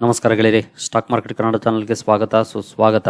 ನಮಸ್ಕಾರ ಗೆಳೆಯರಿ stock market Kannada ಚಾನಲ್ಗೆ ಸ್ವಾಗತ, ಸುಸ್ವಾಗತ.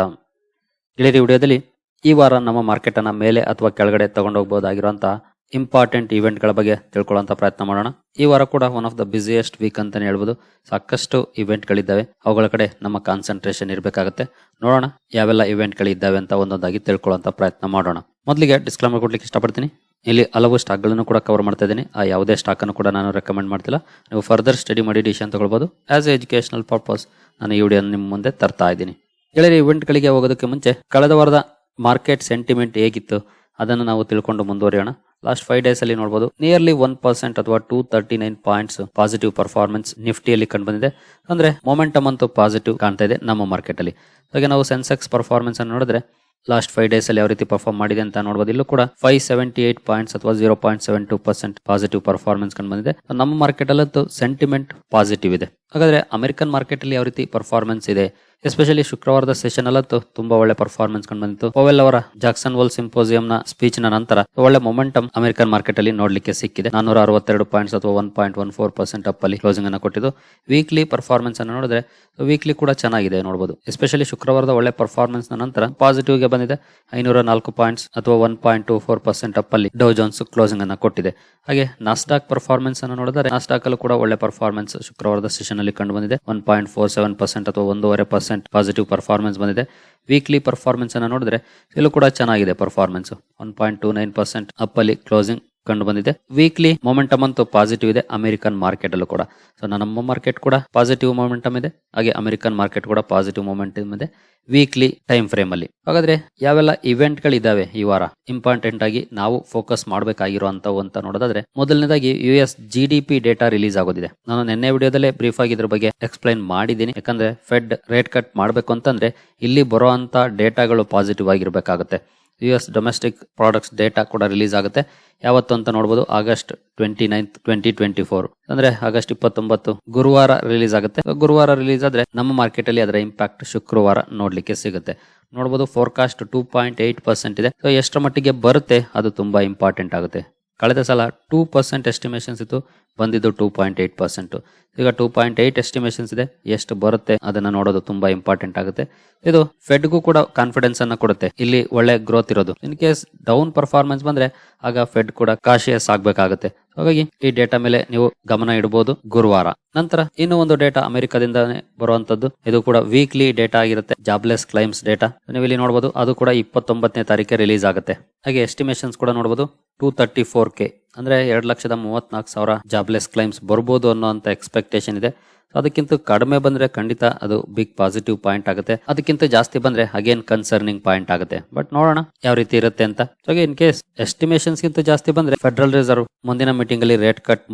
ಗೆಳೆಯರಿ ವಿಡಿಯೋದಲ್ಲಿ ಈ ವಾರ ನಮ್ಮ ಮಾರ್ಕೆಟ್ ಅನ್ನ ಮೇಲೆ ಅಥವಾ ಕೆಳಗಡೆ ತಗೊಂಡೋಗಬಹುದಾಗಿರುವಂತಹ ಇಂಪಾರ್ಟೆಂಟ್ ಇವೆಂಟ್ಗಳ ಬಗ್ಗೆ ತಿಳ್ಕೊಳ್ಳುವಂತ ಪ್ರಯತ್ನ ಮಾಡೋಣ. ಈ ವಾರ ಕೂಡ one of the busiest week ಅಂತಾನೆ ಹೇಳ್ಬೋದು. ಸಾಕಷ್ಟು ಇವೆಂಟ್ಗಳಿದ್ದಾವೆ ಅವುಗಳ ಕಡೆ ನಮ್ಮ ಕಾನ್ಸಂಟ್ರೇಷನ್ ಇರಬೇಕಾಗುತ್ತೆ. ನೋಡೋಣ ಯಾವೆಲ್ಲ ಇವೆಂಟ್ಗಳಿದ್ದಾವೆ ಅಂತ ಒಂದೊಂದಾಗಿ ತಿಳ್ಕೊಳ್ಳುವಂತ ಪ್ರಯತ್ನ ಮಾಡೋಣ. ಮೊದಲಿಗೆ ಡಿಸ್ಕ್ಲೈಮರ್ ಕೊಡ್ಲಿಕ್ಕೆ ಇಷ್ಟಪಡ್ತೀನಿ. ಇಲ್ಲಿ ಹಲವು ಸ್ಟಾಕ್ಗಳನ್ನು ಕೂಡ ಕವರ್ ಮಾಡ್ತಾ ಇದ್ದೀನಿ. ಆ ಯಾವುದೇ ಸ್ಟಾಕನ್ನು ಕೂಡ ನಾನು ರೆಕಮೆಂಡ್ ಮಾಡ್ತಿಲ್ಲ. ನೀವು ಫರ್ದರ್ ಸ್ಟಡಿ ಮಾಡಿ ಡಿಸಿಷನ್ ತಗೊಳ್ಬೋದು. ಆಸ್ ಎ ಎಜುಕೇಶನಲ್ ಪರ್ಪಸ್ ನಾನು ಈ ವಿಡಿಯೋ ನಿಮ್ಮ ಮುಂದೆ ತರ್ತಾ ಇದ್ದೀನಿ. ಗೆಳೆಯರಿ ಇವೆಂಟ್ಗಳಿಗೆ ಹೋಗೋದಕ್ಕೆ ಮುಂಚೆ ಕಳೆದ ವಾರದ ಮಾರ್ಕೆಟ್ ಸೆಂಟಿಮೆಂಟ್ ಹೇಗಿತ್ತು ಅದನ್ನು ನಾವು ತಿಳ್ಕೊಂಡು ಮುಂದುವರಿಯೋಣ. ಲಾಸ್ಟ್ ಫೈವ್ ಡೇಸ್ ಅಲ್ಲಿ ನೋಡಬಹುದು ನಿಯರ್ಲಿ ಒನ್ ಪರ್ಸೆಂಟ್ ಅಥವಾ two thirty nine points positive performance ನಿಫ್ಟಿಯಲ್ಲಿ ಕಂಡು ಬಂದಿದೆ ಅಂದ್ರೆ ಮೊಮೆಂಟಮ್ ಅಂತೂ ಪಾಸಿಟಿವ್ ಕಾಣ್ತಾ ಇದೆ ನಮ್ಮ ಮಾರ್ಕೆಟ್ ಅಲ್ಲಿ. ಹಾಗೆ ನಾವು ಸೆನ್ಸೆಕ್ಸ್ ಪರ್ಫಾರ್ಮೆನ್ಸ್ ಅನ್ನು ನೋಡಿದ್ರೆ ಲಾಸ್ಟ್ ಫೈವ್ ಡೇಸ್ ಅಲ್ಲಿ ಯಾವ ರೀತಿ ಪರ್ಫಾರ್ಮ್ ಮಾಡಿದೆ ಅಂತ ನೋಡಬಹುದು ಇಲ್ಲೂ ಕೂಡ ಫೈವ್ ಸೆವೆಂಟಿ ಏಟ್ ಪಾಯಿಂಟ್ಸ್ ಅಥವಾ zero point seven two percent positive performance ಕಂಡು ಬಂದಿದೆ. ನಮ್ಮ ಮಾರ್ಕೆಟ್ ಅಲ್ಲಂತೂ ಸೆಂಟಿಮೆಂಟ್ ಪಾಸಿಟಿವ್ ಇದೆ. ಹಾಗಾದ್ರೆ ಅಮೆರಿಕನ್ ಮಾರ್ಕೆಟ್ ಅಲ್ಲಿ ಯಾವ ರೀತಿ ಪರ್ಫಾರ್ಮೆನ್ಸ್ ಇದೆ? ಎಸ್ಪೆಷಲಿ ಶುಕ್ರವಾರದ ಸೆಷನ್ ಅಲ್ಲಂತೂ ತುಂಬಾ ಒಳ್ಳೆ ಪರ್ಫಾರ್ಮೆನ್ಸ್ ಕಂಡು ಬಂದಿತ್ತು. ಪೋವೆಲ್ ಅವರ ಜಾಕ್ಸನ್ ವೋಲ್ ಸಿಂಪೋಸಿಯಂ ನ ಸ್ಪೀಚ್ನ ನಂತರ ಒಳ್ಳೆ ಮೊಮೆಂಟಮ್ ಅಮೆರಿಕನ್ ಮಾರ್ಕೆಟ್ ಅಲ್ಲಿ ನೋಡ್ಲಿಕ್ಕೆ ಸಿಕ್ಕಿದೆ. ನಾನೂರ ಅರವತ್ತೆರಡು ಪಾಯಿಂಟ್ಸ್ ಅಥವಾ one point one four percent up ಅಲ್ಲಿ ಕ್ಲೋಸಿಂಗ್ ಅನ್ನು ಕೊಟ್ಟಿದ್ದು. ವೀಕ್ಲಿ ಪರ್ಫಾರ್ಮೆನ್ಸ್ ಅನ್ನು ನೋಡಿದ್ರೆ ವೀಕ್ಲಿ ಕೂಡ ಚೆನ್ನಾಗಿದೆ ನೋಡಬಹುದು ಎಸ್ಪೆಷಲಿ ಶುಕ್ರವಾರದ ಒಳ್ಳೆ ಪರ್ಫಾರ್ಮೆನ್ಸ್ ನಂತರ ಪಾಸಿಟಿವ್ಗೆ ಬಂದಿದೆ. ಐನೂರ ನಾಲ್ಕು ಪಾಯಿಂಟ್ಸ್ ಅಥವಾ one point two four percent up ಅಲ್ಲಿ ಡೋ ಜೋನ್ಸ್ ಕ್ಲೋಸಿಂಗ್ ಅನ್ನು ಕೊಟ್ಟಿದೆ. ಹಾಗೆ ನಾಸ್ಟಾಕ್ ಪರ್ಫಾರ್ಮೆನ್ಸ್ ಅನ್ನು ನೋಡಿದರೆ ನಾಸ್ಟಾಕ್ ಅಲ್ಲೂ ಕೂಡ ಒಳ್ಳೆ ಪರ್ಫಾರ್ಮೆನ್ಸ್ ಶುಕ್ರವಾರದ ಸೆಷನ್ ಅಲ್ಲಿ ಕಂಡು ಬಂದಿದೆ. One point four seven percent ಅಥವಾ ಒಂದೂವರೆ ಪರ್ಸೆಂಟ್ ಪಾಸಿಟಿವ್ ಪರ್ಫಾರ್ಮೆನ್ಸ್ ಬಂದಿದೆ. ವೀಕ್ಲಿ ಪರ್ಫಾರ್ಮೆನ್ಸ್ ಅನ್ನು ನೋಡಿದ್ರೆ, ಇಲ್ಲೂ ಕೂಡ ಚೆನ್ನಾಗಿದೆ performance one point two nine percent up ಅಲ್ಲಿ ಕ್ಲೋಸಿಂಗ್ ಕಂಡು ಬಂದಿದೆ. ವೀಕ್ಲಿ ಮೊಮೆಂಟಮ್ ಅಂತೂ ಪಾಸಿಟಿವ್ ಇದೆ. ಅಮೆರಿಕನ್ ಮಾರ್ಕೆಟ್ ಅಲ್ಲೂ ಕೂಡ. ಸೊ ನಮ್ಮ ಮಾರ್ಕೆಟ್ ಕೂಡ ಪಾಸಿಟಿವ್ ಮೊಮೆಂಟಮ್ ಇದೆ. ಹಾಗೆ ಅಮೆರಿಕನ್ ಮಾರ್ಕೆಟ್ ಕೂಡ ಪಾಸಿಟಿವ್ ಮೊಮೆಂಟಮ್ ಇದೆ ವೀಕ್ಲಿ ಟೈಮ್ ಫ್ರೇಮ್ ಅಲ್ಲಿ. ಹಾಗಾದ್ರೆ ಯಾವೆಲ್ಲ ಇವೆಂಟ್ ಗಳಿದಾವೆ ಈ ವಾರ? ಇಂಪಾರ್ಟೆಂಟ್ ಆಗಿ ನಾವು ಫೋಕಸ್ ಮಾಡಬೇಕಾಗಿರುವಂತವು ಅಂತ ನೋಡೋದಾದ್ರೆ, ಮೊದಲನೇದಾಗಿ U S G D P data release ಆಗೋದಿದೆ. ನಾನು ನಿನ್ನೆ ವಿಡಿಯೋದಲ್ಲೇ ಬ್ರೀಫ್ ಆಗಿ ಇದ್ರ ಬಗ್ಗೆ ಎಕ್ಸ್ಪ್ಲೈನ್ ಮಾಡಿದ್ದೀನಿ. ಯಾಕಂದ್ರೆ ಫೆಡ್ ರೇಟ್ ಕಟ್ ಮಾಡಬೇಕು ಅಂತಂದ್ರೆ ಇಲ್ಲಿ ಬರುವಂತ ಡೇಟಾಗಳು positive ಆಗಿರ್ಬೇಕಾಗುತ್ತೆ. U S domestic products data ಕೂಡ ರಿಲೀಸ್ ಆಗುತ್ತೆ. ಯಾವತ್ತು ಅಂತ ನೋಡಬಹುದು August twenty ninth twenty twenty four ಅಂದ್ರೆ ಆಗಸ್ಟ್ ಇಪ್ಪತ್ತೊಂಬತ್ತು ಗುರುವಾರ ರಿಲೀಸ್ ಆಗುತ್ತೆ. ಗುರುವಾರ ರಿಲೀಸ್ ಆದ್ರೆ ನಮ್ಮ ಮಾರ್ಕೆಟ್ ಅಲ್ಲಿ ಅದರ ಇಂಪ್ಯಾಕ್ಟ್ ಶುಕ್ರವಾರ ನೋಡ್ಲಿಕ್ಕೆ ಸಿಗುತ್ತೆ. ನೋಡಬಹುದು forecast two point eight percent ಇದೆ. ಸೊ ಎಷ್ಟರ ಮಟ್ಟಿಗೆ ಬರುತ್ತೆ, ಅದು ತುಂಬಾ ಇಂಪಾರ್ಟೆಂಟ್ ಆಗುತ್ತೆ. ಕಳೆದ ಸಲ ಟೂ ಪರ್ಸೆಂಟ್ ಎಸ್ಟಿಮೇಷನ್ಸ್ ಇತ್ತು, ಬಂದಿದ್ದು ಟೂ ಪಾಯಿಂಟ್ ಏಟ್ ಪರ್ಸೆಂಟು ಈಗ ಟೂ ಪಾಯಿಂಟ್ ಏಯ್ಟ್ ಎಸ್ಟಿಮೇಷನ್ಸ್ ಇದೆ, ಎಷ್ಟು ಬರುತ್ತೆ ಅದನ್ನ ನೋಡೋದು ತುಂಬಾ ಇಂಪಾರ್ಟೆಂಟ್ ಆಗುತ್ತೆ. ಇದು ಫೆಡ್ಗೂ ಕೂಡ ಕಾನ್ಫಿಡೆನ್ಸ್ ಅನ್ನ ಕೊಡುತ್ತೆ, ಇಲ್ಲಿ ಒಳ್ಳೆ ಗ್ರೋತ್ ಇರೋದು. ಇನ್ ಕೇಸ್ ಡೌನ್ ಪರ್ಫಾರ್ಮೆನ್ಸ್ ಬಂದ್ರೆ, ಆಗ ಫೆಡ್ ಕೂಡ ಕಾಶಿಯಸ್ ಆಗ್ಬೇಕಾಗುತ್ತೆ. ಹಾಗಾಗಿ ಈ ಡೇಟಾ ಮೇಲೆ ನೀವು ಗಮನ ಇಡಬಹುದು ಗುರುವಾರ. ನಂತರ ಇನ್ನು ಒಂದು ಡೇಟಾ ಅಮೆರಿಕದಿಂದಾನೇ ಬರುವಂತದ್ದು. ಇದು ಕೂಡ ವೀಕ್ಲಿ ಡೇಟಾ ಆಗಿರುತ್ತೆ ಜಾಬ್ಲೆಸ್ ಕ್ಲೈಮ್ಸ್ ಡೇಟಾ ನೀವು ಇಲ್ಲಿ ನೋಡಬಹುದು ಅದು ಕೂಡ ಇಪ್ಪತ್ತೊಂಬತ್ತನೇ ತಾರೀಕೆ ರಿಲೀಸ್ ಆಗುತ್ತೆ. ಹಾಗೆ ಎಸ್ಟಿಮೇಷನ್ಸ್ ಕೂಡ ನೋಡಬಹುದು ಟೂ ತರ್ಟಿ ಫೋರ್ ಕೆ ಅಂದ್ರೆ ಎರಡು ಲಕ್ಷದ ಮೂವತ್ನಾಲ್ಕು ಸಾವಿರ ಜಾಬ್ಲೆಸ್ ಕ್ಲೈಮ್ಸ್ ಬರ್ಬೋದು ಅನ್ನೋಂತ ಎಕ್ಸ್ಪೆಕ್ಟೇಷನ್ ಇದೆ. ಅದಕ್ಕಿಂತ ಕಡಿಮೆ ಬಂದ್ರೆ ಖಂಡಿತ ಅದು ಬಿಗ್ ಪಾಸಿಟಿವ್ ಪಾಯಿಂಟ್ ಆಗುತ್ತೆ. ಅದಕ್ಕಿಂತ ಜಾಸ್ತಿ ಬಂದ್ರೆ ಅಗೇನ್ ಕನ್ಸರ್ನಿಂಗ್ ಪಾಯಿಂಟ್ ಆಗುತ್ತೆ. ಬಟ್ ನೋಡೋಣ ಯಾವ ರೀತಿ ಇರುತ್ತೆ ಅಂತ. ಇನ್ ಕೇಸ್ ಎಸ್ಟಿಮೇಷನ್ಸ್ ಗಿಂತ ಜಾಸ್ತಿ ಬಂದ್ರೆ ಫೆಡರಲ್ ರಿಸರ್ವ್ ಮುಂದಿನ ಮೀಟಿಂಗ್ ಅಲ್ಲಿ ರೇಟ್ ಕಟ್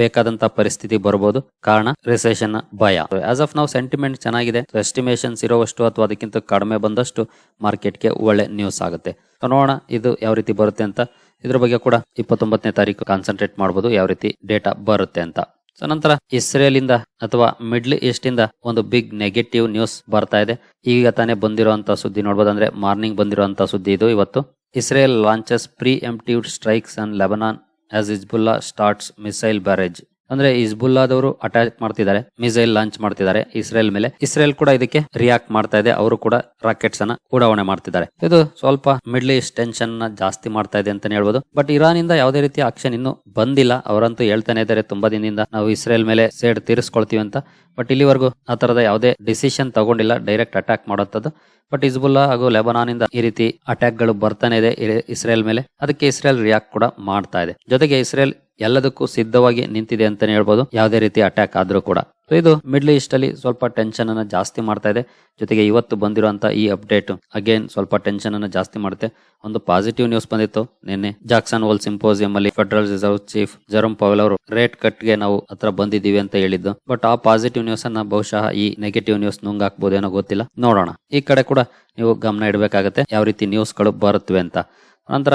ಬೇಕಾದಂತ ಪರಿಸ್ಥಿತಿ ಬರಬಹುದು. ಕಾರಣ ರಿಸೆಷನ್ ಭಯ. ಆಸ್ ಆಫ್ ನಾವು ಸೆಂಟಿಮೆಂಟ್ ಚೆನ್ನಾಗಿದೆ. ಎಸ್ಟಿಮೇಷನ್ಸ್ ಇರೋವಷ್ಟು ಅಥವಾ ಅದಕ್ಕಿಂತ ಕಡಿಮೆ ಬಂದಷ್ಟು ಮಾರ್ಕೆಟ್ಗೆ ಒಳ್ಳೆ ನ್ಯೂಸ್ ಆಗುತ್ತೆ. ನೋಡೋಣ ಇದು ಯಾವ ರೀತಿ ಬರುತ್ತೆ ಅಂತ. ಇದ್ರ ಬಗ್ಗೆ ಕೂಡ ಇಪ್ಪತ್ತೊಂಬತ್ತನೇ ತಾರೀಕು ಕಾನ್ಸಂಟ್ರೇಟ್ ಮಾಡಬಹುದು ಯಾವ ರೀತಿ ಡೇಟಾ ಬರುತ್ತೆ ಅಂತ. ಸೊ ನಂತರ ಇಸ್ರೇಲ್ ಇಂದ ಅಥವಾ ಮಿಡ್ಲ್ ಈಸ್ಟ್ ಇಂದ ಒಂದು ಬಿಗ್ ನೆಗೆಟಿವ್ ನ್ಯೂಸ್ ಬರ್ತಾ ಇದೆ. ಈಗ ತಾನೇ ಬಂದಿರುವಂತಹ ಸುದ್ದಿ ನೋಡಬಹುದು ಅಂದ್ರೆ ಮಾರ್ನಿಂಗ್ ಬಂದಿರುವಂತಹ ಸುದ್ದಿ ಇದು ಇವತ್ತು. Israel launches preemptive strikes and Lebanon as Hezbollah starts missile barrage. ಅಂದ್ರೆ ಇಸ್ಬುಲ್ಲಾದವರು ಅಟ್ಯಾಕ್ ಮಾಡ್ತಿದ್ದಾರೆ ಮಿಸೈಲ್ ಲಾಂಚ್ ಮಾಡ್ತಿದ್ದಾರೆ ಇಸ್ರೇಲ್ ಮೇಲೆ. ಇಸ್ರೇಲ್ ಕೂಡ ಇದಕ್ಕೆ ರಿಯಾಕ್ಟ್ ಮಾಡ್ತಾ ಇದೆ, ಅವರು ಕೂಡ ರಾಕೆಟ್ಸ್ ಅನ್ನ ಉಡಾವಣೆ ಮಾಡ್ತಿದ್ದಾರೆ. ಇದು ಸ್ವಲ್ಪ ಮಿಡ್ಲ್ ಈಸ್ಟ್ ಟೆನ್ಷನ್ನ ಜಾಸ್ತಿ ಮಾಡ್ತಾ ಇದೆ ಅಂತಾನೆ ಹೇಳ್ಬೋದು. ಬಟ್ ಇರಾನ್ ಇಂದ ಯಾವುದೇ ರೀತಿ ಆಕ್ಷನ್ ಇನ್ನು ಬಂದಿಲ್ಲ. ಅವರಂತೂ ಹೇಳ್ತಾನೆ ಇದ್ದಾರೆ, ತುಂಬಾ ದಿನದಿಂದ ನಾವು ಇಸ್ರೇಲ್ ಮೇಲೆ ಸೇಡ್ ತೀರಿಸ್ಕೊಳ್ತೀವಿ ಅಂತ. ಬಟ್ ಇಲ್ಲಿವರೆಗೂ ಆ ತರದ ಯಾವುದೇ ಡಿಸಿಷನ್ ತಗೊಂಡಿಲ್ಲ ಡೈರೆಕ್ಟ್ ಅಟ್ಯಾಕ್ ಮಾಡುವಂತದ್ದು ಬಟ್ ಇಸ್ಬುಲ್ಲಾ ಹಾಗೂ ಲೆಬನಾನ್ ಇಂದ ಈ ರೀತಿ ಅಟ್ಯಾಕ್ಗಳು ಬರ್ತಾನೆ ಇದೆ ಇಸ್ರೇಲ್ ಮೇಲೆ. ಅದಕ್ಕೆ ಇಸ್ರೇಲ್ ರಿಯಾಕ್ಟ್ ಕೂಡ ಮಾಡ್ತಾ ಇದೆ. ಜೊತೆಗೆ ಇಸ್ರೇಲ್ ಎಲ್ಲದಕ್ಕೂ ಸಿದ್ಧವಾಗಿ ನಿಂತಿದೆ ಅಂತಾನೆ ಹೇಳ್ಬೋದು. ಯಾವುದೇ ರೀತಿ ಅಟ್ಯಾಕ್ ಆದ್ರೂ ಕೂಡ. ಸೊ ಇದು ಮಿಡ್ಲ್ ಈಸ್ಟ್ ಅಲ್ಲಿ ಸ್ವಲ್ಪ ಟೆನ್ಷನ್ ಅನ್ನ ಜಾಸ್ತಿ ಮಾಡ್ತಾ ಇದೆ. ಜೊತೆಗೆ ಇವತ್ತು ಬಂದಿರುವಂತ ಈ ಅಪ್ಡೇಟ್ ಅಗೇನ್ ಸ್ವಲ್ಪ ಟೆನ್ಷನ್ ಅನ್ನ ಜಾಸ್ತಿ ಮಾಡುತ್ತೆ. ಒಂದು ಪಾಸಿಟಿವ್ ನ್ಯೂಸ್ ಬಂದಿತ್ತು. ನಿನ್ನೆ ಜಾಕ್ಸನ್ ವಾಲ್ ಸಿಂಪೋಸಿಯಂ ಅಲ್ಲಿ federal reserve chief Jerome Powell ಅವರು ರೇಟ್ ಕಟ್ಗೆ ನಾವು ಹತ್ರ ಬಂದಿದ್ದೀವಿ ಅಂತ ಹೇಳಿದ್ದು. ಬಟ್ ಆ ಪಾಸಿಟಿವ್ ನ್ಯೂಸ್ ಅನ್ನ ಬಹುಶಃ ಈ ನೆಗೆಟಿವ್ ನ್ಯೂಸ್ ನುಂಗಾಕ್ಬೋದೇನೋ ಗೊತ್ತಿಲ್ಲ. ನೋಡೋಣ. ಈ ಕಡೆ ಕೂಡ ನೀವು ಗಮನ ಇಡಬೇಕಾಗತ್ತೆ. ಯಾವ ರೀತಿ ನ್ಯೂಸ್ಗಳು ಬರುತ್ತವೆ ಅಂತ. ನಂತರ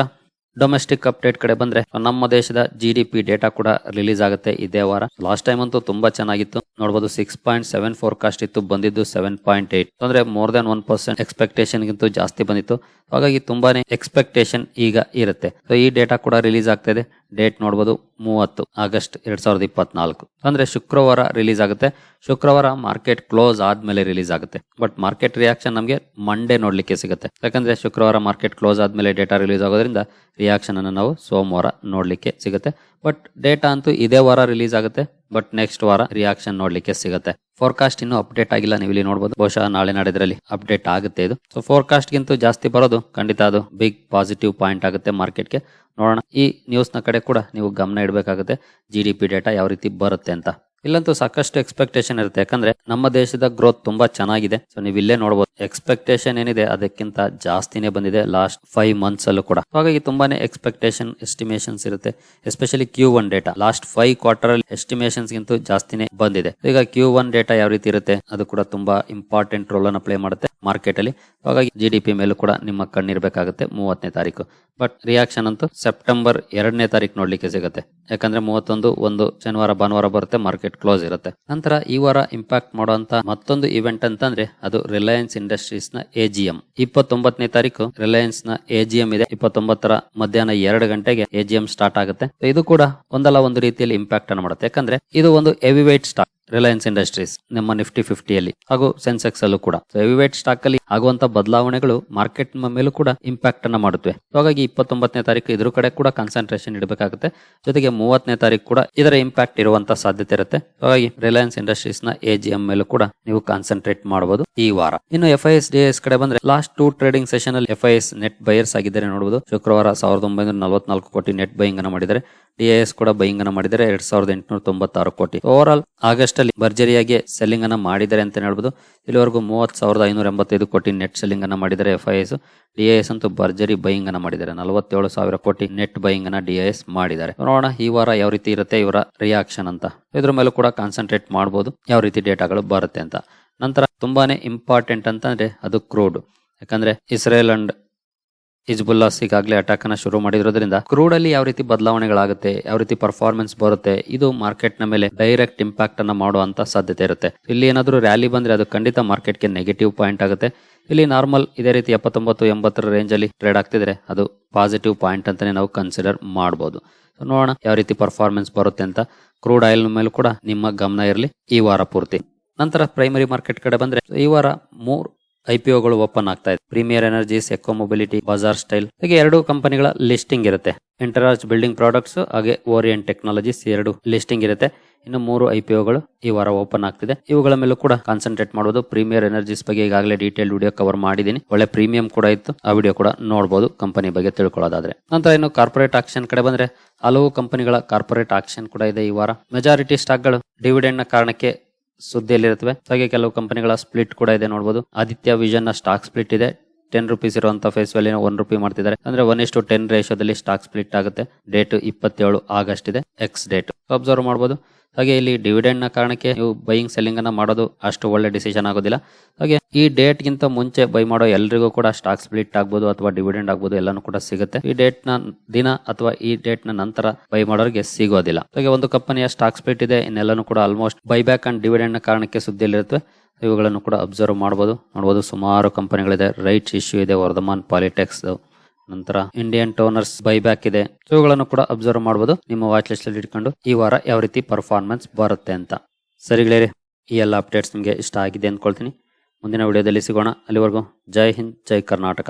ಡೊಮೆಸ್ಟಿಕ್ ಅಪ್ಡೇಟ್ ಕಡೆ ಬಂದ್ರೆ, ನಮ್ಮ ದೇಶದ ಜಿ ಡಿ ಪಿ ಡೇಟಾ ಕೂಡ ರಿಲೀಸ್ ಆಗುತ್ತೆ ಇದೇ ವಾರ. ಲಾಸ್ಟ್ ಟೈಮ್ ಅಂತೂ ತುಂಬಾ ಚೆನ್ನಾಗಿತ್ತು. ನೋಡಬಹುದು ಸಿಕ್ಸ್ ಪಾಯಿಂಟ್ ಸೆವೆನ್ ಫೋರ್ಕಾಸ್ಟ್ ಇತ್ತು, ಬಂದಿದ್ದು ಸೆವೆನ್ ಪಾಯಿಂಟ್ ಏಟ್ ಅಂದ್ರೆ more than one percent expectation ಗಿಂತ ಜಾಸ್ತಿ ಬಂದಿತ್ತು. ಹಾಗಾಗಿ ತುಂಬಾನೇ ಎಕ್ಸ್ಪೆಕ್ಟೇಷನ್ ಈಗ ಇರುತ್ತೆ. ಸೊ ಈ ಡೇಟಾ ಕೂಡ ರಿಲೀಸ್ ಆಗ್ತಾ ಇದೆ. ಡೇಟ್ ನೋಡಬಹುದು ಮೂವತ್ತು ಆಗಸ್ಟ್ ಎರಡ್ ಸಾವಿರದ ಇಪ್ಪತ್ನಾಲ್ಕು. ಅಂದ್ರೆ ಶುಕ್ರವಾರ ರಿಲೀಸ್ ಆಗುತ್ತೆ. ಶುಕ್ರವಾರ ಮಾರ್ಕೆಟ್ ಕ್ಲೋಸ್ ಆದ್ಮೇಲೆ ರಿಲೀಸ್ ಆಗುತ್ತೆ. ಬಟ್ ಮಾರ್ಕೆಟ್ ರಿಯಾಕ್ಷನ್ ನಮಗೆ ಮಂಡೇ ನೋಡ್ಲಿಕ್ಕೆ ಸಿಗುತ್ತೆ. ಯಾಕಂದ್ರೆ ಶುಕ್ರವಾರ ಮಾರ್ಕೆಟ್ ಕ್ಲೋಸ್ ಆದ್ಮೇಲೆ ಡೇಟಾ ರಿಲೀಸ್ ಆಗೋದ್ರಿಂದ ರಿಯಾಕ್ಷನ್ ಅನ್ನು ನಾವು ಸೋಮವಾರ ನೋಡ್ಲಿಕ್ಕೆ ಸಿಗುತ್ತೆ. ಬಟ್ ಡೇಟಾ ಅಂತೂ ಇದೇ ವಾರ ರಿಲೀಸ್ ಆಗುತ್ತೆ. ಬಟ್ ನೆಕ್ಸ್ಟ್ ವಾರ ರಿಯಾಕ್ಷನ್ ನೋಡ್ಲಿಕ್ಕೆ ಸಿಗುತ್ತೆ. ಫೋರ್ಕಾಸ್ಟ್ ಇನ್ನೂ ಅಪ್ಡೇಟ್ ಆಗಿಲ್ಲ ನೀವು ಇಲ್ಲಿ ನೋಡಬಹುದು ಬಹುಶಃ ನಾಳೆ ನಾಡಿದ್ರಲ್ಲಿ ಅಪ್ಡೇಟ್ ಆಗುತ್ತೆ ಇದು. ಸೊ ಫೋರ್ಕಾಸ್ಟ್ ಗಿಂತ ಜಾಸ್ತಿ ಬರೋದು, ಖಂಡಿತ ಅದು ಬಿಗ್ ಪಾಸಿಟಿವ್ ಪಾಯಿಂಟ್ ಆಗುತ್ತೆ ಮಾರ್ಕೆಟ್ಗೆ ನೋಡೋಣ. ಈ ನ್ಯೂಸ್ನ ಕಡೆ ಕೂಡ ನೀವು ಗಮನ ಇಡಬೇಕಾಗುತ್ತೆ. ಜಿ ಡಿ ಪಿ ಡೇಟಾ ಯಾವ ರೀತಿ ಬರುತ್ತೆ ಅಂತ. ಇಲ್ಲಂತೂ ಸಾಕಷ್ಟು ಎಕ್ಸ್ಪೆಕ್ಟೇಷನ್ ಇರುತ್ತೆ. ಯಾಕಂದ್ರೆ ನಮ್ಮ ದೇಶದ ಗ್ರೋತ್ ತುಂಬಾ ಚೆನ್ನಾಗಿದೆ. ಸೊ ನೀವು ಇಲ್ಲೇ ನೋಡಬಹುದು ಎಕ್ಸ್ಪೆಕ್ಟೇಷನ್ ಏನಿದೆ, ಅದಕ್ಕಿಂತ ಜಾಸ್ತಿನೇ ಬಂದಿದೆ ಲಾಸ್ಟ್ ಫೈವ್ ಮಂತ್ಸ್ ಅಲ್ಲೂ ಕೂಡ. ಹಾಗಾಗಿ ತುಂಬಾನೇ ಎಕ್ಸ್ಪೆಕ್ಟೇಷನ್ ಎಸ್ಟಿಮೇಷನ್ಸ್ ಇರುತ್ತೆ. Especially Q one data last five quarter ಅಲ್ಲಿ ಎಸ್ಟಿಮೇಷನ್ಸ್ ಗಿಂತ ಜಾಸ್ತಿನೇ ಬಂದಿದೆ. ಈಗ ಕ್ಯೂ ಒನ್ ಡೇಟಾ ಯಾವ ರೀತಿ ಇರುತ್ತೆ, ಅದು ಕೂಡ ತುಂಬಾ ಇಂಪಾರ್ಟೆಂಟ್ ರೋಲ್ ಅನ್ನು ಪ್ಲೇ ಮಾಡುತ್ತೆ. ಮಾರ್ಕೆಟ್ ಅಲ್ಲಿ ಹಾಗಾಗಿ ಜಿ ಡಿ ಪಿ ಮೇಲೂ ಕೂಡ ನಿಮ್ಮ ಕಣ್ಣಿರಬೇಕಾಗುತ್ತೆ ಮೂವತ್ತನೇ ತಾರೀಕು. ಬಟ್ ರಿಯಾಕ್ಷನ್ ಅಂತೂ ಸೆಪ್ಟೆಂಬರ್ ಎರಡನೇ ತಾರೀಕು ನೋಡ್ಲಿಕ್ಕೆ ಸಿಗುತ್ತೆ. ಯಾಕಂದ್ರೆ ಮೂವತ್ತೊಂದು, ಒಂದು ಶನಿವಾರ, ಭಾನುವಾರ ಬರುತ್ತೆ ಮಾರ್ಕೆಟ್ ಕ್ಲೋಸ್ ಇರುತ್ತೆ. ನಂತರ ಈ ವಾರ ಇಂಪ್ಯಾಕ್ಟ್ ಮಾಡುವಂತ ಮತ್ತೊಂದು ಇವೆಂಟ್ ಅಂತಂದ್ರೆ ಅದು ರಿಲಯನ್ಸ್ ಇಂಡಸ್ಟ್ರೀಸ್ನ ಎಜಿಎಂ ಇಪ್ಪತ್ತೊಂಬತ್ತನೇ ತಾರೀಕು ರಿಲಯನ್ಸ್ನ ಎಜಿಎಂ ಇದೆ. ಇಪ್ಪತ್ತೊಂಬತ್ತರ ಮಧ್ಯಾಹ್ನ ಎರಡು ಗಂಟೆಗೆ ಎಜಿಎಂ ಸ್ಟಾರ್ಟ್ ಆಗುತ್ತೆ. ಇದು ಕೂಡ ಒಂದಲ್ಲ ಒಂದು ರೀತಿಯಲ್ಲಿ ಇಂಪ್ಯಾಕ್ಟ್ ಅನ್ನು ಮಾಡುತ್ತೆ. ಯಾಕಂದ್ರೆ ಇದು ಒಂದು heavy white stock Reliance Industries, ನಮ್ಮ ನಿಫ್ಟಿ ಫಿಫ್ಟಿಯಲ್ಲಿ, ಹಾಗೂ ಸೆನ್ಸೆಕ್ಸ್ ಅಲ್ಲೂ ಕೂಡ. ಹೆವಿವೇಟ್ ಸ್ಟಾಕ್ ಅಲ್ಲಿ ಆಗುವಂತ ಬದಲಾವಣೆಗಳು ಮಾರ್ಕೆಟ್ ಮೇಲೂ ಕೂಡ ಇಂಪ್ಯಾಕ್ಟ್ ಅನ್ನ ಮಾಡುತ್ತವೆ. ಹಾಗಾಗಿ ಇಪ್ಪತ್ತೊಂಬತ್ತನೇ ತಾರೀಕು ಇದ್ರ ಕಡೆ ಕೂಡ ಕಾನ್ಸಂಟ್ರೇಷನ್ ಇಡಬೇಕಾಗುತ್ತೆ. ಜೊತೆಗೆ ಮೂವತ್ತನೇ ತಾರೀಕು ಕೂಡ ಇದರ ಇಂಪ್ಯಾಕ್ಟ್ ಇರುವಂತಹ ಸಾಧ್ಯತೆ ಇರುತ್ತೆ. ಹಾಗಾಗಿ ರಿಲಯನ್ಸ್ ಇಂಡಸ್ಟ್ರೀಸ್ನ ಎಜಿಎಂ ಮೇಲೂ ಕೂಡ ನೀವು ಕಾನ್ಸಂಟ್ರೇಟ್ ಮಾಡಬಹುದು ಈ ವಾರ. ಇನ್ನು F I S D S ಕಡೆ ಬಂದ್ರೆ ಲಾಸ್ಟ್ ಟೂ ಟ್ರೇಡಿಂಗ್ ಸೆಷನ್ ಅಲ್ಲಿ F I S net buyers ಆಗಿದ್ದಾರೆ ನೋಡಬಹುದು ಶುಕ್ರವಾರ ಸಾವಿರದ ಒಂಬೈನೂರ ನಲವತ್ನಾಲ್ಕು ಕೋಟಿ ನೆಟ್ ಬೈಯಿಂಗ್ ಅನ್ನು ಮಾಡಿದ್ದಾರೆ. ಡಿಎಸ್ ಕೂಡ ಬೈಯಿಂಗ್ ಅನ್ನ ಮಾಡಿದ್ದಾರೆ. ಎರಡ್ ಸಾವಿರದ ಎಂಟುನೂರ ತೊಂಬತ್ತಾರು ಕೋಟಿ. ಓವರ್ ಆಲ್ ಆಗಸ್ಟ್ ಅಲ್ಲಿ ಭರ್ಜರಿಯಾಗಿ ಸೆಲ್ಲಿಂಗ್ ಅನ್ನ ಮಾಡಿದ್ದಾರೆ ಅಂತ ಹೇಳ್ಬೋದು. ಇಲ್ಲಿವರೆಗೂ ಮೂವತ್ತು ಸಾವಿರದ ಐನೂರ ಎಂಬತ್ತೈದು ಕೋಟಿ ನೆಟ್ ಸೆಲ್ಲಿಂಗ್ ಅನ್ನ ಮಾಡಿದ್ದಾರೆ ಎಫ್ ಐ ಎಸ್ ಡಿಎಸ್ ಅಂತೂ ಭರ್ಜರಿ ಬೈಯಿಂಗ್ ಅನ್ನ ಮಾಡಿದ್ದಾರೆ. ನಲವತ್ತೇಳು ಸಾವಿರ ಕೋಟಿ ನೆಟ್ ಬೈಯಿಂಗ್ ಅನ್ನ ಎಸ್ ಮಾಡಿದ್ದಾರೆ. ನೋಡೋಣ ಈ ವಾರ ಯಾವ ರೀತಿ ಇರುತ್ತೆ ಇವರ ರಿಯಾಕ್ಷನ್ ಅಂತ. ಇದ್ರ ಮೇಲೂ ಕೂಡ ಕಾನ್ಸಂಟ್ರೇಟ್ ಮಾಡಬಹುದು ಯಾವ ರೀತಿ ಡೇಟಾಗಳು ಬರುತ್ತೆ ಅಂತ. ನಂತರ ತುಂಬಾನೇ ಇಂಪಾರ್ಟೆಂಟ್ ಅಂತಂದ್ರೆ ಅದು ಕ್ರೂಡ್ ಯಾಕಂದ್ರೆ ಇಸ್ರೇಲ್ ಅಂಡ್ ಹಿಜ್ಬುಲ್ಲಾಸ್ ಈಗಾಗಲೇ ಅಟ್ಯಾಕ್ ಅನ್ನ ಶುರು ಮಾಡಿರೋದ್ರಿಂದ ಕ್ರೂಡ್ ಅಲ್ಲಿ ಯಾವ ರೀತಿ ಬದಲಾವಣೆಗಳಾಗುತ್ತೆ, ಯಾವ ರೀತಿ ಪರ್ಫಾರ್ಮೆನ್ಸ್ ಬರುತ್ತೆ, ಇದು ಮಾರ್ಕೆಟ್ನ ಮೇಲೆ ಡೈರೆಕ್ಟ್ ಇಂಪ್ಯಾಕ್ಟ್ ಅನ್ನ ಮಾಡುವಂತ ಸಾಧ್ಯತೆ ಇರುತ್ತೆ. ಇಲ್ಲಿ ಏನಾದರೂ ರ್ಯಾಲಿ ಬಂದ್ರೆ ಅದು ಖಂಡಿತ ಮಾರ್ಕೆಟ್ಗೆ ನೆಗೆಟಿವ್ ಪಾಯಿಂಟ್ ಆಗುತ್ತೆ. ಇಲ್ಲಿ ನಾರ್ಮಲ್ ಇದೇ ರೀತಿ ಎಪ್ಪತ್ತೊಂಬತ್ತು, ಎಂಬತ್ತರ ರೇಂಜ್ ಅಲ್ಲಿ ಟ್ರೇಡ್ ಆಗ್ತಿದ್ರೆ ಅದು ಪಾಸಿಟಿವ್ ಪಾಯಿಂಟ್ ಅಂತಾನೆ ನಾವು ಕನ್ಸಿಡರ್ ಮಾಡಬಹುದು ನೋಡೋಣ ಯಾವ ರೀತಿ ಪರ್ಫಾರ್ಮೆನ್ಸ್ ಬರುತ್ತೆ ಅಂತ. ಕ್ರೂಡ್ ಆಯಿಲ್ ಮೇಲೂ ಕೂಡ ನಿಮ್ಮ ಗಮನ ಇರಲಿ ಈ ವಾರ ಪೂರ್ತಿ. ನಂತರ ಪ್ರೈಮರಿ ಮಾರ್ಕೆಟ್ ಕಡೆ ಬಂದ್ರೆ ಈ ವಾರ ಮೂರು ಐಪಿಒಗಳು ಓಪನ್ ಆಗ್ತಾ ಇದೆ. Premier energies eco mobility, Bazaar style, ಹೀಗೆ ಎರಡು ಕಂಪನಿಗಳ ಲಿಸ್ಟಿಂಗ್ ಇರುತ್ತೆ. ಇಂಟರಾಜ್ ಬಿಲ್ಡಿಂಗ್ ಪ್ರಾಡಕ್ಟ್ಸ್, ಹಾಗೆ ಓರಿಯಂಟ್ ಟೆಕ್ನಾಲಜೀಸ್ ಎರಡು ಲಿಸ್ಟಿಂಗ್ ಇರುತ್ತೆ. ಇನ್ನು ಮೂರು ಐಪಿಒಗಳು ಈ ವಾರ ಓಪನ್ ಆಗ್ತಿದೆ. ಇವುಗಳ ಮೇಲೂ ಕೂಡ ಕಾನ್ಸಂಟ್ರೇಟ್ ಮಾಡೋದು ಪ್ರೀಮಿಯರ್ ಎನರ್ಜೀಸ್ ಬಗ್ಗೆ ಈಗಾಗಲೇ ಡೀಟೇಲ್ ವಿಡಿಯೋ ಕವರ್ ಮಾಡಿದೀನಿ ಒಳ್ಳೆ ಪ್ರೀಮಿಯಂ ಕೂಡ ಇತ್ತು. ಆ ವಿಡಿಯೋ ಕೂಡ ನೋಡಬಹುದು ಕಂಪನಿ ಬಗ್ಗೆ ತಿಳ್ಕೊಳ್ಳೋದಾದ್ರೆ. ನಂತರ ಇನ್ನು ಕಾರ್ಪೊರೇಟ್ ಆಕ್ಷನ್ ಕಡೆ ಬಂದ್ರೆ, ಹಲವು ಕಂಪನಿಗಳ ಕಾರ್ಪೊರೇಟ್ ಆಕ್ಷನ್ ಕೂಡ ಇದೆ ಈ ವಾರ. ಮೆಜಾರಿಟಿ ಸ್ಟಾಕ್ಗಳು ಡಿವಿಡೆಂಡ್ನ ಕಾರಣಕ್ಕೆ ಸುದ್ದಿಯಲ್ಲಿರುತ್ತವೆ. ಹಾಗೆ ಕೆಲವು ಕಂಪನಿಗಳ ಸ್ಪ್ಲಿಟ್ ಕೂಡ ಇದೆ ನೋಡಬಹುದು ಆದಿತ್ಯ ವಿಷನ್ನ ಸ್ಟಾಕ್ ಸ್ಪ್ಲಿಟ್ ಇದೆ. ಟೆನ್ ರುಪೀಸ್ ಇರುವಂತ ಫೇಸ್ ವ್ಯಾಲ್ಯೂನ ಒನ್ ರುಪಿ ಮಾಡ್ತಿದ್ದಾರೆ. ಅಂದ್ರೆ ಒನ್ ಇಷ್ಟು ಟೆನ್ ರೇಷೋದಲ್ಲಿ ಸ್ಟಾಕ್ ಸ್ಪ್ಲಿಟ್ ಆಗುತ್ತೆ. ಡೇಟ್ ಇಪ್ಪತ್ತೇಳು ಆಗಸ್ಟ್ ಇದೆ. ಎಕ್ಸ್ ಡೇಟ್ ಅಬ್ಸರ್ವ್ ಮಾಡಬಹುದು ಹಾಗೆ ಇಲ್ಲಿ ಡಿವಿಡೆಂಡ್ನ ಕಾರಣಕ್ಕೆ ನೀವು ಬೈಯಿಂಗ್ ಸೆಲ್ಲಿಂಗ್ ಅನ್ನ ಮಾಡೋದು ಅಷ್ಟು ಒಳ್ಳೆ ಡಿಸಿಷನ್ ಆಗೋದಿಲ್ಲ. ಹಾಗೆ ಈ ಡೇಟ್ ಗಿಂತ ಮುಂಚೆ ಬೈ ಮಾಡೋ ಎಲ್ರಿಗೂ ಕೂಡ ಸ್ಟಾಕ್ ಸ್ಪ್ಲಿಟ್ ಆಗ್ಬೋದು ಅಥವಾ ಡಿವಿಡೆಂಡ್ ಆಗ್ಬೋದು ಎಲ್ಲಾನು ಕೂಡ ಸಿಗುತ್ತೆ. ಈ ಡೇಟ್ನ ದಿನ ಅಥವಾ ಈ ಡೇಟ್ನ ನಂತರ ಬೈ ಮಾಡೋರಿಗೆ ಸಿಗೋದಿಲ್ಲ. ಹಾಗೆ ಒಂದು ಕಂಪನಿಯ ಸ್ಟಾಕ್ ಸ್ಪ್ಲಿಟ್ ಇದೆ, ಇನ್ನೆಲ್ಲಾನು ಕೂಡ ಆಲ್ಮೋಸ್ಟ್ ಬೈ ಬ್ಯಾಕ್ ಅಂಡ್ ಡಿವಿಡೆಂಡ್ನ ಕಾರಣಕ್ಕೆ ಸುದ್ದಿಯಲ್ಲಿರುತ್ತವೆ ಇವುಗಳನ್ನು ಕೂಡ ಅಬ್ಸರ್ವ್ ಮಾಡಬಹುದು ನೋಡಬಹುದು ಸುಮಾರು ಕಂಪನಿಗಳಿದೆ ರೈಟ್ಸ್ ಇಶ್ಯೂ ಇದೆ, ವರ್ಧಮಾನ್ ಪಾಲಿಟೆಕ್ಸ್ ನಂತರ ಇಂಡಿಯನ್ ಟೋನರ್ಸ್ ಬೈಬ್ಯಾಕ್ ಇದೆ. ಸೊ ಇವುಗಳನ್ನು ಕೂಡ ಅಬ್ಸರ್ವ್ ಮಾಡಬಹುದು ನಿಮ್ಮ ವಾಚ್ ಲಿಸ್ಟ್ ಅಲ್ಲಿ ಇಟ್ಕೊಂಡು ಈ ವಾರ ಯಾವ ರೀತಿ ಪರ್ಫಾರ್ಮೆನ್ಸ್ ಬರುತ್ತೆ ಅಂತ. ಸರಿಗಳೇ ಈ ಎಲ್ಲ ಅಪ್ಡೇಟ್ಸ್ ನಿಮಗೆ ಇಷ್ಟ ಆಗಿದೆ ಅಂದ್ಕೊಳ್ತೀನಿ. ಮುಂದಿನ ವಿಡಿಯೋದಲ್ಲಿ ಸಿಗೋಣ. ಅಲ್ಲಿವರೆಗೂ ಜೈ ಹಿಂದ್, ಜೈ ಕರ್ನಾಟಕ.